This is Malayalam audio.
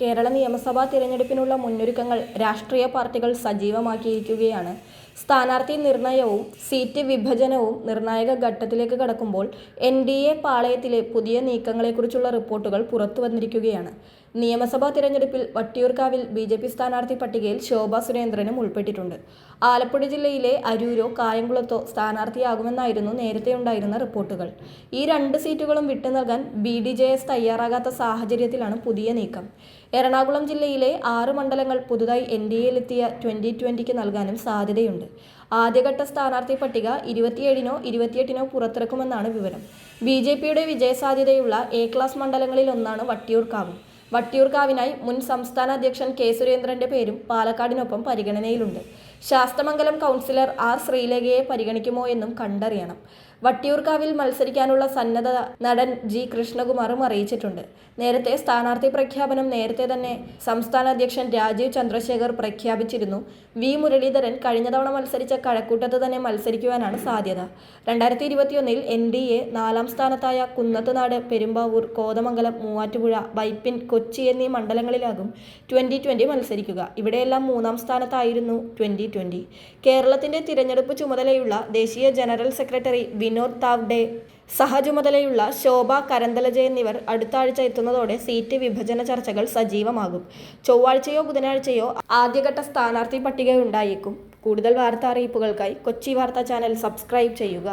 കേരള നിയമസഭാ തിരഞ്ഞെടുപ്പിനുള്ള മുന്നൊരുക്കങ്ങൾ രാഷ്ട്രീയ പാർട്ടികൾ സജീവമാക്കിയിരിക്കുകയാണ്. സ്ഥാനാർത്ഥി നിർണയവും സീറ്റ് വിഭജനവും നിർണായക ഘട്ടത്തിലേക്ക് കടക്കുമ്പോൾ എൻ ഡി എ പാളയത്തിലെ പുതിയ നീക്കങ്ങളെക്കുറിച്ചുള്ള റിപ്പോർട്ടുകൾ പുറത്തു വന്നിരിക്കുകയാണ്. നിയമസഭാ തിരഞ്ഞെടുപ്പിൽ വട്ടിയൂർക്കാവിൽ ബി ജെ പി സ്ഥാനാർത്ഥി പട്ടികയിൽ ശോഭ സുരേന്ദ്രനും ഉൾപ്പെട്ടിട്ടുണ്ട്. ആലപ്പുഴ ജില്ലയിലെ അരൂരോ കായംകുളത്തോ സ്ഥാനാർത്ഥിയാകുമെന്നായിരുന്നു നേരത്തെ ഉണ്ടായിരുന്ന റിപ്പോർട്ടുകൾ. ഈ രണ്ട് സീറ്റുകളും വിട്ടു നൽകാൻ ബി ഡി ജെ എസ് തയ്യാറാകാത്ത സാഹചര്യത്തിലാണ് പുതിയ നീക്കം. എറണാകുളം ജില്ലയിലെ ആറ് മണ്ഡലങ്ങൾ പുതുതായി എൻ ഡി എയിലെത്തിയ ട്വന്റി ട്വന്റിക്ക് നൽകാനും സാധ്യതയുണ്ട്. ആദ്യഘട്ട സ്ഥാനാർത്ഥി പട്ടിക ഇരുപത്തിയേഴിനോ ഇരുപത്തിയെട്ടിനോ പുറത്തിറക്കുമെന്നാണ് വിവരം. ബി ജെ പിയുടെ വിജയസാധ്യതയുള്ള എ ക്ലാസ് മണ്ഡലങ്ങളിൽ ഒന്നാണ് വട്ടിയൂർക്കാവ്. വട്ടിയൂർക്കാവിനായി മുൻ സംസ്ഥാന അധ്യക്ഷൻ കെ സുരേന്ദ്രന്റെ പേരും പാലക്കാടിനൊപ്പം പരിഗണനയിലുണ്ട്. ശാസ്തമംഗലം കൗൺസിലർ ആർ ശ്രീലേഖയെ പരിഗണിക്കുമോ എന്നും കണ്ടറിയണം. വട്ടിയൂർക്കാവിൽ മത്സരിക്കാനുള്ള സന്നദ്ധത നടൻ ജി കൃഷ്ണകുമാറും അറിയിച്ചിട്ടുണ്ട്. നേരത്തെ സ്ഥാനാർത്ഥി പ്രഖ്യാപനം നേരത്തെ തന്നെ സംസ്ഥാന അധ്യക്ഷൻ രാജീവ് ചന്ദ്രശേഖർ പ്രഖ്യാപിച്ചിരുന്നു. വി മുരളീധരൻ കഴിഞ്ഞ തവണ മത്സരിച്ച കഴക്കൂട്ടത്ത് തന്നെ മത്സരിക്കുവാനാണ് സാധ്യത. രണ്ടായിരത്തി ഇരുപത്തിയൊന്നിൽ എൻ ഡി എ നാലാം സ്ഥാനത്തായ കുന്നത്തുനാട് പെരുമ്പാവൂർ കോതമംഗലം മൂവാറ്റുപുഴ വൈപ്പിൻ കൊച്ചി എന്നീ മണ്ഡലങ്ങളിലാകും ട്വന്റി ട്വന്റി മത്സരിക്കുക. ഇവിടെയെല്ലാം മൂന്നാം സ്ഥാനത്തായിരുന്നു ട്വന്റി ട്വന്റി. കേരളത്തിന്റെ തിരഞ്ഞെടുപ്പ് ചുമതലയുള്ള ദേശീയ ജനറൽ സെക്രട്ടറി വിനോദ് താവ്ഡെ സഹചുമതലയുള്ള ശോഭ കരന്തലജ എന്നിവർ അടുത്ത ആഴ്ച എത്തുന്നതോടെ സീറ്റ് വിഭജന ചർച്ചകൾ സജീവമാകും. ചൊവ്വാഴ്ചയോ ബുധനാഴ്ചയോ ആദ്യഘട്ട സ്ഥാനാർത്ഥി പട്ടിക ഉണ്ടായേക്കും കൂടുതൽ വാർത്താ അറിയിപ്പുകൾക്കായി കൊച്ചി വാർത്താ ചാനൽ സബ്സ്ക്രൈബ് ചെയ്യുക.